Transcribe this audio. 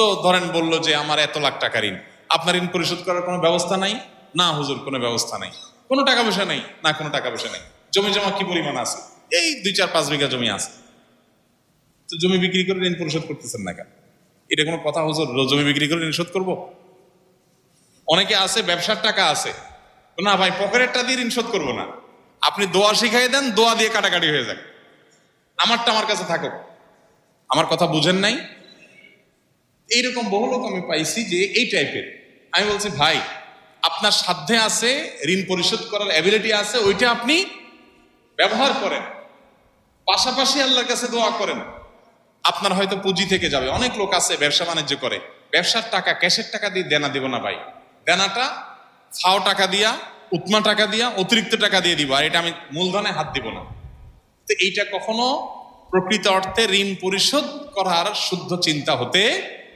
তো ধরেন বলল যে আমার এত লাখ টাকা ঋণ। আপনার ঋণ পরিশোধ করার কোনো ব্যবস্থা নাই? না, হুজুর, কোনো ব্যবস্থা নাই। কোনো টাকা পয়সা নেই? না, কোনো টাকা পয়সা নেই। জমি জমা কি পরিমাণ আছে? এই দুই চার পাঁচ বিঘা জমি আছে। তো জমি বিক্রি করে ঋণ পরিশোধ করতেছেন না কেন? এটা কোনো কথা, হুজুর? জমি বিক্রি করে ঋণ শোধ করব? অনেকে আছে, ব্যবসার টাকা আছে। না ভাই, পকেটেরটা দিয়ে ঋণ শোধ করব না। আপনি দোয়া শিখাই দেন, দোয়া দিয়ে কাটাকাটি হয়ে যাক। আমারটা আমার কাছে থাকুক। আমার কথা বুঝেন নাই? এইরকম বহু লোক আমি পাইছি যে এই টাইপের আমি বলছি, ভাই, আপনার সাধ্যে আছে, ঋণ পরিশোধ করার অ্যাবিলিটি আছে, ওইটা আপনি ব্যবহার করেন। পাশাপাশি আল্লাহর কাছে দোয়া করেন। আপনার হয়তো পুঁজি থেকে যাবে। অনেক লোক আছে, ব্যবসা বাণিজ্য করে। ব্যবসার টাকা, ক্যাশের টাকা দিয়ে দেনা দিব না ভাই। দেনাটা ফাও টাকা দিয়া উৎমা টাকা দিয়া, অতিরিক্ত টাকা দিয়ে দিব, আর এটা আমি মূলধনে হাত দিব না। তো এইটা কখনো প্রকৃত অর্থে ঋণ পরিশোধ করার শুদ্ধ চিন্তা হতে